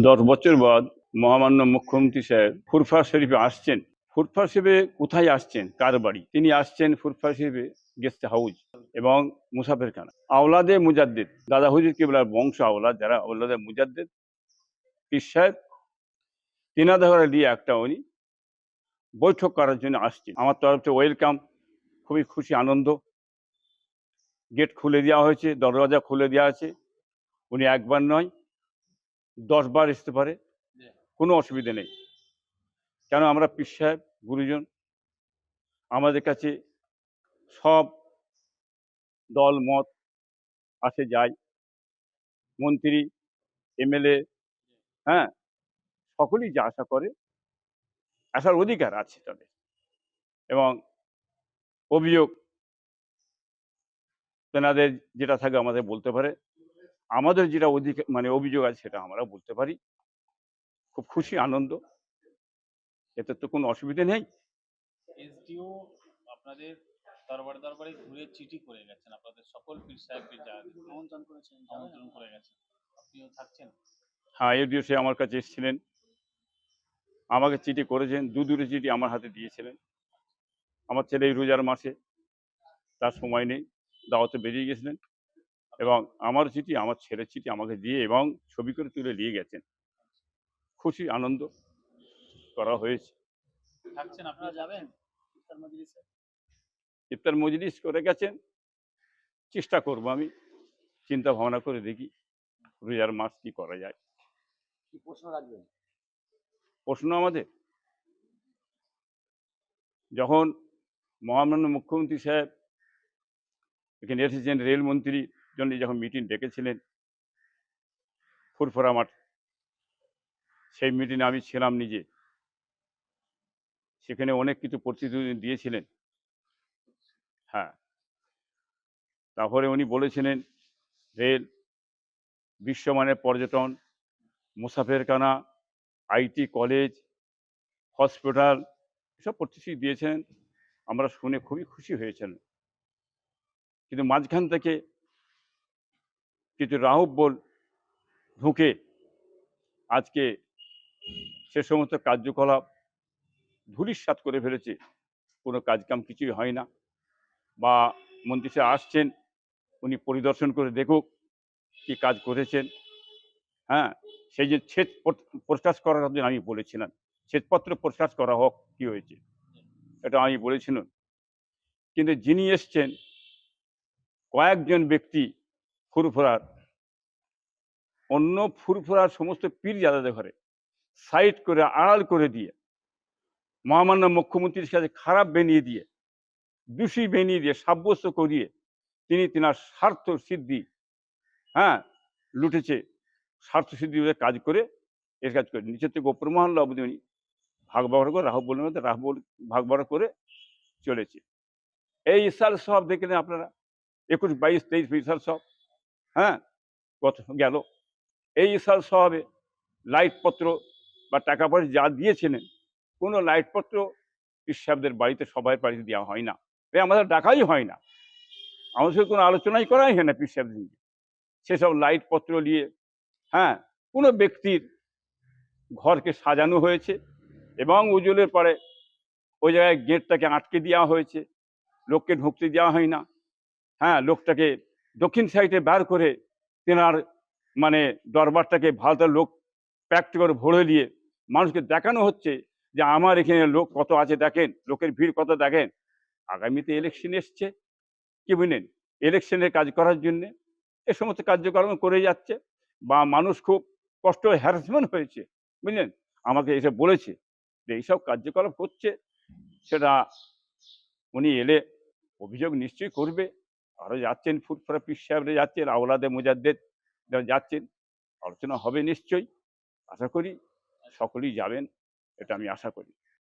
দশ বছর বাদ মহামান্য মুখ্যমন্ত্রী সাহেব ফুরফা শরীফে আসছেন। ফুরফা শরীফে কোথায় আসছেন? কার বাড়ি? তিনি আসছেন ফুরফা শরীফে গেস্ট হাউস এবং মুসাফেরখানা। আওলাদে মুজাদ্দিদ। দাদা হুজুর কেবলার বংশ আওলাদ যারা, আওলাদে মুজাদ্দিদ। পীর সাহেব। তিনাদা ঘরে দিয়ে একটা উনি বৈঠক করার জন্য আসছেন। আমার তরফ থেকে ওয়েলকাম। খুবই খুশি, আনন্দ। গেট খুলে দেওয়া হয়েছে, দরজা খুলে দেওয়া আছে। উনি একবার নয় দশ বার আসতে পারে কোনো অসুবিধা নেই। কেন আমরা পীর সাহেব গুরুজন আমাদের কাছে সব দল মত আসে যায় মন্ত্রী এমএলএ হ্যাঁ সকলেই যা আশা করে আসার অধিকার আছে তাদের। এবং অভিযোগ তেনাদের যেটা থাকে আমাদের বলতে পারে আমাদের যেটা অধিকার মানে অভিযোগ আছে সেটা আমরা বলতে পারি। খুব খুশি আনন্দ। এতে তো কোনো অসুবিধা নেই। এসডিও আপনাদের দরবার দরবারে ঘুরে চিঠি করে গেছেন। আপনাদের সকল পীর সাহেবকে আমন্ত্রণ করেছেন আমন্ত্রণ করে গেছেন। আপনিও থাকছেন? হ্যাঁ এডিও সে আমার কাছে এসেছিলেন। আমাকে চিঠি করেছেন। দু দুটো চিঠি আমার হাতে দিয়েছিলেন। আমার ছেলে এই রোজার মাসে তার সময় নেই দাওয়াতে বেরিয়ে গেছিলেন। এবং আমার চিঠি আমার ছেলের চিঠি আমাকে দিয়ে এবং ছবি করে তুলে নিয়ে গেছেন। খুশি আনন্দ করা হয়েছে। ইফতার মজলিস? করে গেছেন। চেষ্টা করব আমি চিন্তা ভাবনা করে দেখি রোজার মাস কি করা যায়। প্রশ্ন রাখবেন? প্রশ্ন আমাদের। যখন মহামান্য মুখ্যমন্ত্রী সাহেব এখানে এসেছেন রেলমন্ত্রীর জন্য যখন মিটিং ডেকেছিলেন, ফুরফুরা মাঠ, সেই মিটিংয়ে আমি ছিলাম নিজে। সেখানে অনেক কিছু প্রতিশ্রুতি দিয়েছিলেন। হ্যাঁ। তারপরে উনি বলেছিলেন, রেল, বিশ্বমানের পর্যটন, মুসাফেরখানা আইটি কলেজ, হসপিটাল, এসব প্রতিশ্রুতি দিয়েছেন। আমরা শুনে খুবই খুশি হয়েছেন। কিন্তু মাঝখান থেকে কিছু রাহুব্বল ঢুকে আজকে সে সমস্ত কার্যকলাপ ধূলিসাৎ করে ফেলেছে। কোনো কাজকাম কিছুই হয় না। বা মন্ত্রী আসছেন, উনি পরিদর্শন করে দেখুক কি কাজ করেছেন। হ্যাঁ সেই যে ছেদ প্রকাশ করার জন্য আমি বলেছিলাম। ছেদপত্র প্রকাশ করা হোক, কি হয়েছে? এটা আমি বলেছিলাম। কিন্তু যিনি এসছেন, কয়েকজন ব্যক্তি ফুরফুরার অন্য ফুরফুরার সমস্ত পীর জাদাদের ঘরে সাইড করে, আড়াল করে দিয়ে, মহামান্য মুখ্যমন্ত্রীর কাছে খারাপ বেনিয়ে দিয়ে, দোষী বেনিয়ে দিয়ে, সাব্যস্ত করিয়ে তিনি তিনার স্বার্থ সিদ্ধি হ্যাঁ লুটেছে। স্বার্থ সিদ্ধি কাজ করে, এর কাজ করে। নিচের থেকে ওপর মহল্লা অবধি উনি ভাগ বাগড়া করে রাহু বলের মধ্যে রাহু বল ভাগ বাগড়া করে চলেছে। এই ইসাল সব দেখলেন আপনারা। একুশ, বাইশ, তেইশ ইসাল সব হ্যাঁ গত গেল। এই ইসাল সবে লাইটপত্র বা টাকা পয়সা যা দিয়েছিলেন, কোনো লাইটপত্র ইসাবদের বাড়িতে সবাই বাড়িতে দেওয়া হয় না। এ আমাদের ডাকাই হয় না। আমাদের সাথে কোনো আলোচনাই করাই হয় না পীর সাহেবদের নিয়ে। সেসব লাইটপত্র নিয়ে হ্যাঁ কোনো ব্যক্তির ঘরকে সাজানো হয়েছে এবং উজ্জ্বলের পরে ওই জায়গায় গেটটাকে আটকে দেওয়া হয়েছে। লোককে ঢুকতে দেওয়া হয় না। হ্যাঁ লোকটাকে দক্ষিণ সাইডে বার করে তেনার মানে দরবারটাকে ভালো লোক প্যাক্ট করে ভরে দিয়ে মানুষকে দেখানো হচ্ছে যে আমার এখানে লোক কত আছে দেখেন, লোকের ভিড় কত দেখেন। আগামীতে ইলেকশন এসছে, কি বুঝলেন? ইলেকশনের কাজ করার জন্যে এ সমস্ত কার্যক্রম করে যাচ্ছে বা মানুষ খুব কষ্ট হ্যারাসমেন্ট হয়েছে, বুঝলেন? আমাকে এসে বলেছে যে এইসব কার্যকলাপ হচ্ছে, সেটা উনি এলে অভিযোগ নিশ্চয়ই করবে। আরও যাচ্ছেন ফুটফরা পিস সাহেবরা যাচ্ছেন, আওলাদে মুজাদ্দেদ যারা যাচ্ছেন আলোচনা হবে নিশ্চয়ই। আশা করি সকলেই যাবেন এটা আমি আশা করি।